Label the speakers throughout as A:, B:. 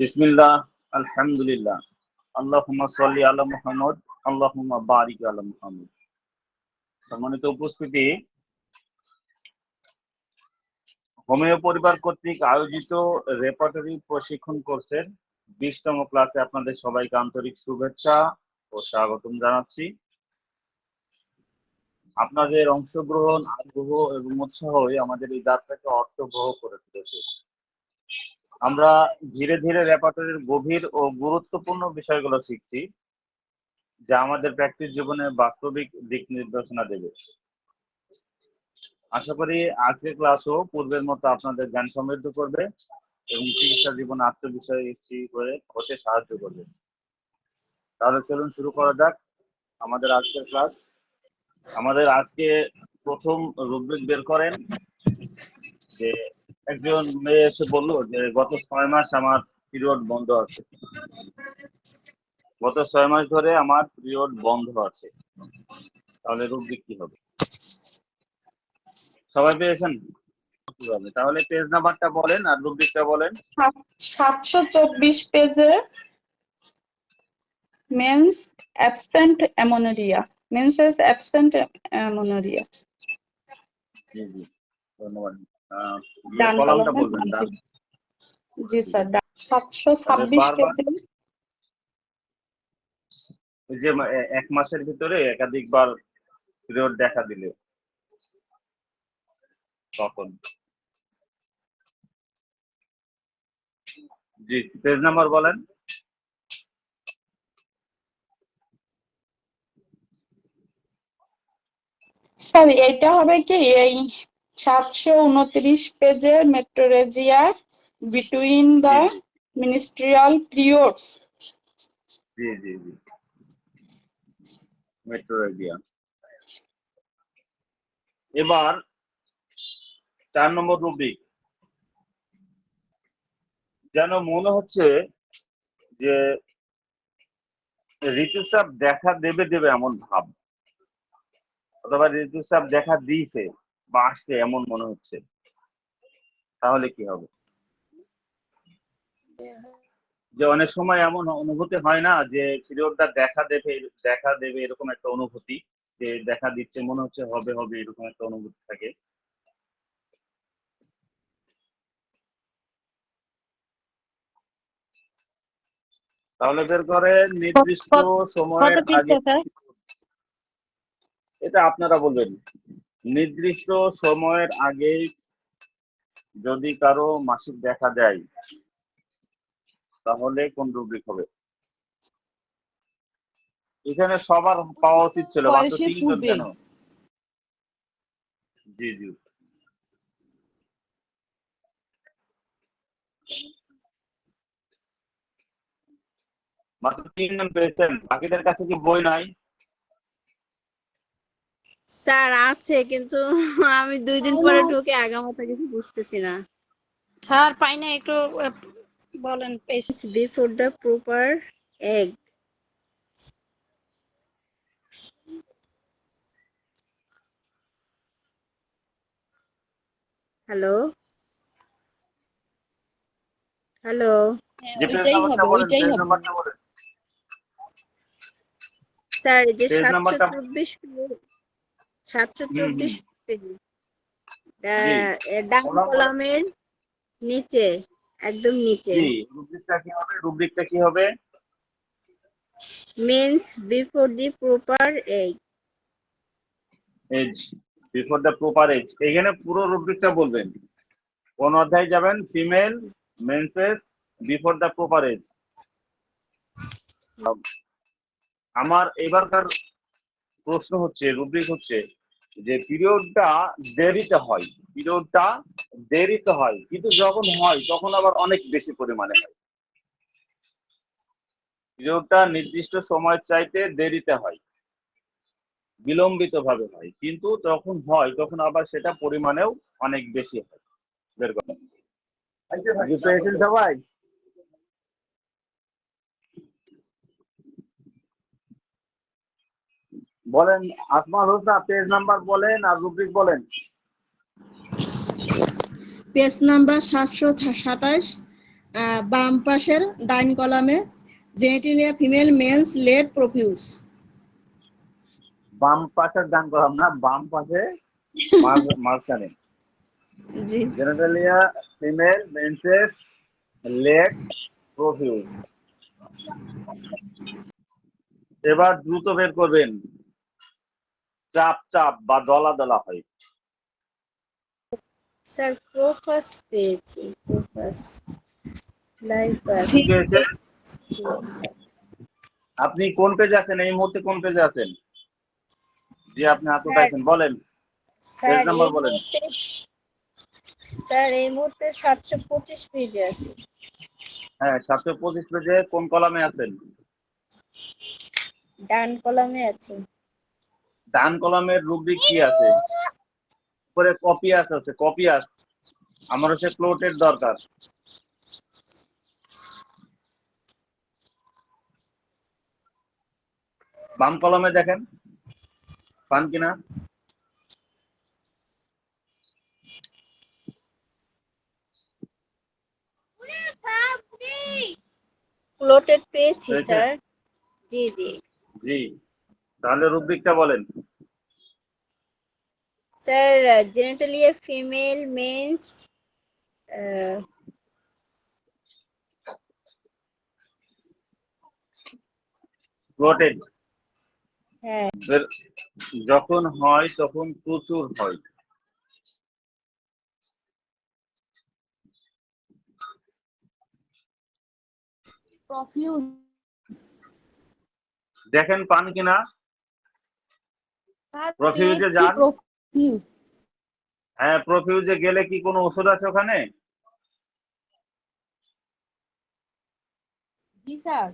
A: বিসমিল্লাহ, আলহামদুলিল্লাহ। আল্লাহুম্মা সাল্লি আলা মুহাম্মদ, আল্লাহুম্মা বারিক আলা মুহাম্মদ। সম্মানিত উপস্থিতি, হোমিও পরিবার কর্তৃক আয়োজিত রেপার্টরি প্রশিক্ষণ কোর্সের বিশতম ক্লাসে আপনাদের সবাইকে আন্তরিক শুভেচ্ছা ও স্বাগতম জানাচ্ছি। আপনাদের অংশগ্রহণ, আগ্রহ এবং উৎসাহই আমাদের এই যাত্রাকে অর্থবহ করে তুলেছে। আমরা ধীরে ধীরে রেপার্টরির গভীর ও গুরুত্বপূর্ণ বিষয়গুলো শিখছি, যা আমাদের প্র্যাকটিস জীবনে বাস্তবিক দিক নির্দেশনা দেবে। আশা করি আজকের ক্লাসও পূর্বের মতো আপনাদের জ্ঞান সমৃদ্ধ করবে এবং চিকিৎসা জীবনে আত্মবিশ্বাসী করে হতে সাহায্য করবে। তাহলে চলুন শুরু করা যাক আমাদের আজকের ক্লাস। আমাদের আজকে প্রথম রুব্রিক বের করেন যে একজন মেয়ে এসে বলল যে গত ছয় মাস আমার পিরিয়ড বন্ধ আছে। গত ছয় মাস ধরে আমার পিরিয়ড বন্ধ আছে। তাহলে রুব্রিক কি হবে? সবাই পেয়েছেন? তাহলে পেজ নাম্বারটা বলেন আর রুব্রিকটা বলেন।
B: সাতশো চব্বিশ পেজে menses absent amenorrhoea. Menses absent amenorrhoea.
A: জি জি। ধন্যবাদ। কলামটা বলবেন
B: জি স্যার
A: যে এক মাসের ভিতরে একাধিকবার পিরিয়ড দেখা দিলে। তখন। জি পেজ নাম্বার বলেন।
B: স্যার এটা হবে কি এই সাতশো উনত্রিশ পেজের metrorrhagia between the menstrual periods
A: জি জি জি। মেট্রো এরিয়া এবার চার নম্বর রুবিক যেন মনে হচ্ছে যে ঋতুস্রাব দেখা দেবে দেবে এমন ভাব। অথবা ঋতুস্রাব দেখা দিয়েছে। বা আসছে এমন মনে হচ্ছে। তাহলে কি হবে? যে অনেক সময় এমন অনুভূতি হয় না যে পিরিয়ডটা দেখা দেবে দেখা দেবে এরকম একটা অনুভূতি যে দেখা দিচ্ছে মনে হচ্ছে হবে হবে এরকম একটা অনুভূতি থাকে। তাহলে বের করে নির্দিষ্ট সময়ের আগে এটা আপনারা বলবেন। নির্দিষ্ট সময়ের আগে যদি কারও মাসিক দেখা দেয় তাহলে কোন রুব্রিক হবে? এখানে সবার পাওয়া উচিত ছিল মাত্র তিনজন কেন? জি জি। মাত্র তিনজন পেয়েছেন বাকিদের কাছে কি বই নাই?
C: স্যার আছে কিন্তু আমি দুই দিন পরে ঢুকে আগামাতা কিছু বুঝতেছি না।
D: স্যার পাই না একটু বলেন পেশ-
C: before the proper age hello hello
D: হ্যাঁ,
C: স্যার এই যে সাতশো চব্বিশ সাতশো চব্বিশ। ডান কলামের নিচে একদম নিচে।
A: রুব্রিকটা কি হবে? রুব্রিকটা কি হবে?
C: Means before the proper age
A: age before the proper age এখানে পুরো রুব্রিকটা বলবেন। কোন অধ্যায় যাবেন? Female menses before the proper age আমার এবারকার প্রশ্ন হচ্ছে রুব্রিক হচ্ছে যে পিরিয়ডটা দেরিতে হয় পিরিয়ডটা দেরিতে হয় কিন্তু যখন হয় তখন আবার অনেক বেশি পরিমাণে হয়। পিরিয়ডটা নির্দিষ্ট সময়ের চাইতে দেরিতে হয় বিলম্বিত ভাবে হয় কিন্তু যখন হয় তখন আবার সেটা পরিমাণেও অনেক বেশি হয়। বের করেন সবাই। বলেন আসমাল হোসনা পেজ নাম্বার বলেন আর রুব্রিক বলেন।
E: পেজ নাম্বার সাতশো সাতাশ বাম পাশের ডাইন কলামে জেনেটিলিয়া ফিমেল মেলস লেট প্রফিউস
A: বাম পাশের ডান কলাম না বাম পাশে মাঝ- মাঝখানে।
E: জি।
A: Genitalia female menses late profuse এবার দ্রুত বের করবেন। চাপ চাপ বা দলা দলা হয়।
C: স্যার প্রোফাস পেয়েছি প্রোফাস
A: আপনি কোন পেজে আছেন? এই মুহূর্তে কোন পেজে আছেন? যে আপনি হাত উঠাইছেন বলেন।
C: স্যার
A: নাম্বার বলেন।
C: স্যার এই মুহূর্তে সাতশো পঁচিশ পেজে আছে।
A: হ্যাঁ সাতশো পঁচিশ পেজে কোন কলামে আছেন?
C: ডান কলামে আছে।
A: ডান কলামের রুব্রিক কি আছে? উপরে কপি আছে হচ্ছে কপি আছে। আমার হচ্ছে প্লটের দরকার। বাম কলমে দেখেন পান কিনা?
C: প্লটেড পেয়েছি স্যার জি জি।
A: জি। তাহলে রুব্রিকটা বলেন।
C: স্যার জেনেটালিয়া ফিমেল মেন্স হ্যাঁ।
A: যখন হয় তখন প্রচুর হয়। দেখেন পান কিনা? প্রফিউজে যান। হ্যাঁ প্রফিউজে গেলে কি কোনো ওষুধ আছে ওখানে?
F: জি স্যার।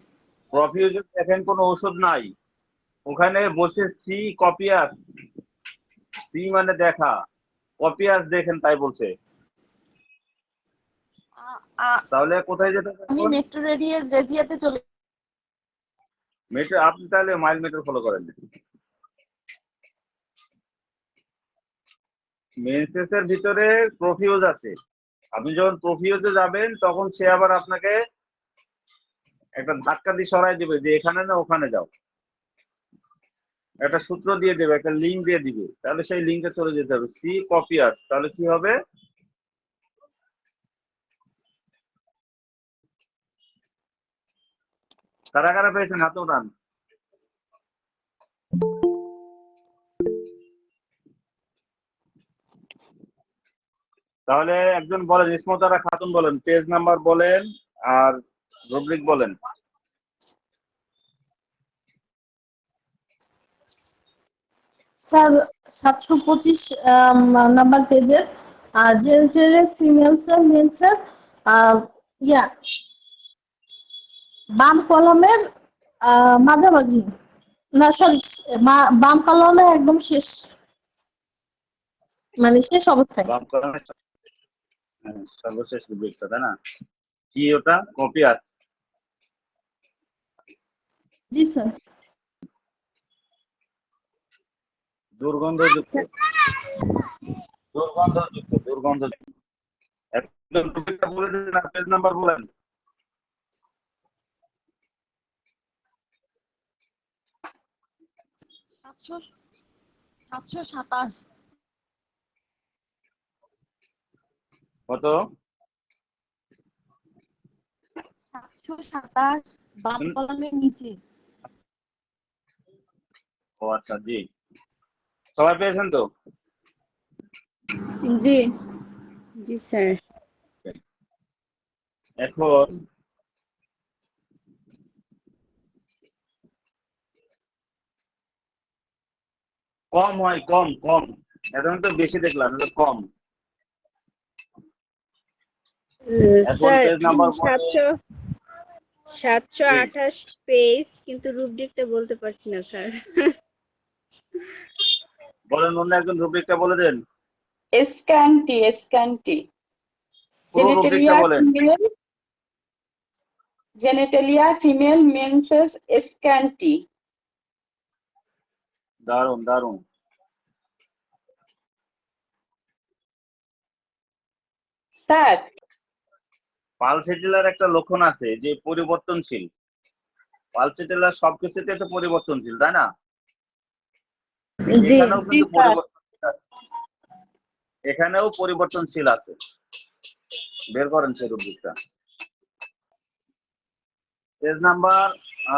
A: প্রফিউজে দেখেন কোনো ওষুধ নাই। ওখানে বসে সি কপিয়াস সি মানে দেখা। কপিয়াস দেখেন তাই বলছে। তাহলে কোথায় যেতে
F: আমি মেট্রো রেডিয়াস রেজিয়াতে চলে
A: মেট্রো আপনি তাহলে মাইল মেট্রো ফলো করেন। মেনসেসের ভিতরে প্রফিউজ আছে। আপনি যখন প্রফিউজে যাবেন, তখন সে আবার আপনাকে একটা ধাক্কা দিয়ে সরাই দিবে যে, এখানে না, ওখানে যাও। একটা সূত্র দিয়ে দেবে, একটা লিঙ্ক দিয়ে দিবে। তাহলে সেই লিঙ্কে চলে যেতে হবে। সি কপিয়াস তাহলে কি হবে? কারা কারা পেয়েছেন? হাত উঠান তাহলে একজন বলেন ইসমতারা খাতুন বলেন পেজ নাম্বার বলেন আর রুব্রিক বলেন।
E: স্যার সাতশো পঁচিশ নাম্বার পেজের আর জেনেটালিয়া ফিমেলস মেলসের ইয়া বাম কলমের মাঝামাঝি। না সরি বাম কলমে একদম শেষ মানে শেষ অবস্থায়।
A: বাম কলামে হ্যাঁ, সর্বশেষ রুব্রিকটা তাই না? কি ওটা? কপি আছে
E: জি স্যার
A: দুর্গন্ধযুক্ত। দুর্গন্ধযুক্ত দুর্গন্ধযুক্ত। একদম রুব্রিকটা বলে দিন আর পেজ নাম্বার বলেন
F: সাতশো সাতশো।
A: কত?
F: সাতশো সাতাশ বাম কলামের নিচে।
A: ও আচ্ছা জি। সবাই পেয়েছেন তো?
E: জি।
C: জি স্যার।
A: এখন কম হয় কম কম। এখন তো বেশি দেখলাম এটা কম।
C: স্যার সাতশো সাতশো আঠাশ পেজ কিন্তু রুব্রিকটা বলতে পারছি না স্যার।
A: বলেন অন্য একজন রুব্রিকটা বলে দেন।
B: স্ক্যানটি স্ক্যানটি
A: পুরো
B: genitalia female genitalia female menses স্ক্যানটি
A: দারুণ দারুণ
B: স্যার
A: পালসেটেলার একটা লক্ষণ আছে যে পরিবর্তনশীল। পালসেটেলার সবকিছুতে তো পরিবর্তনশীল তাই না? এখানেও কিন্তু পরিবর্তনশীল আছে। এখানেও পরিবর্তনশীল আছে। বের করেন সেই রুব্রিকটা পেজ নাম্বার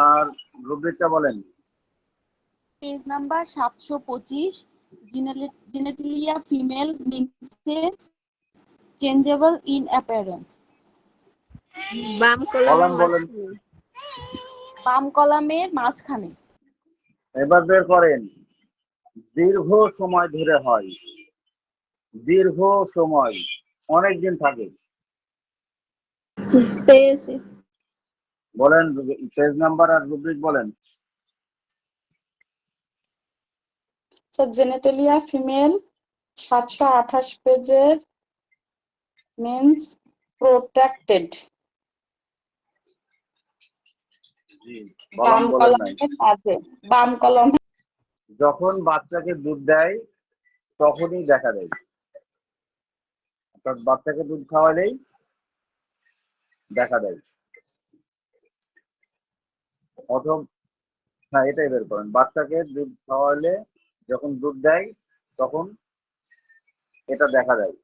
A: আর রুব্রিকটা বলেন।
F: পেজ নাম্বার সাতশো পঁচিশ। Genitalia female mixes changeable in appearance
C: বাম
A: কলাম বলেন।
F: বাম কলামের মাঝখানে।
A: এবার বের করেন। দীর্ঘ সময় ধরে হয়। দীর্ঘ সময়। অনেক দিন থাকে।
E: পেয়েছি।
A: বলেন পেজ নাম্বার আর রুব্রিক বলেন।
B: স্যার জেনেটেলিয়া ফিমেল সাতশো আঠাশ পেজের মেন্স প্রোটেক্টেড
A: জি
B: বাম
A: কলম
B: কলম।
A: যখন বাচ্চাকে দুধ দেয় তখনই দেখা দেয়। অর্থাৎ বাচ্চাকে দুধ খাওয়ালেই দেখা দেয়। অথবা হ্যাঁ এটাই বের করেন। বাচ্চাকে দুধ খাওয়ালে যখন দুধ দেয় তখন এটা দেখা দেয়।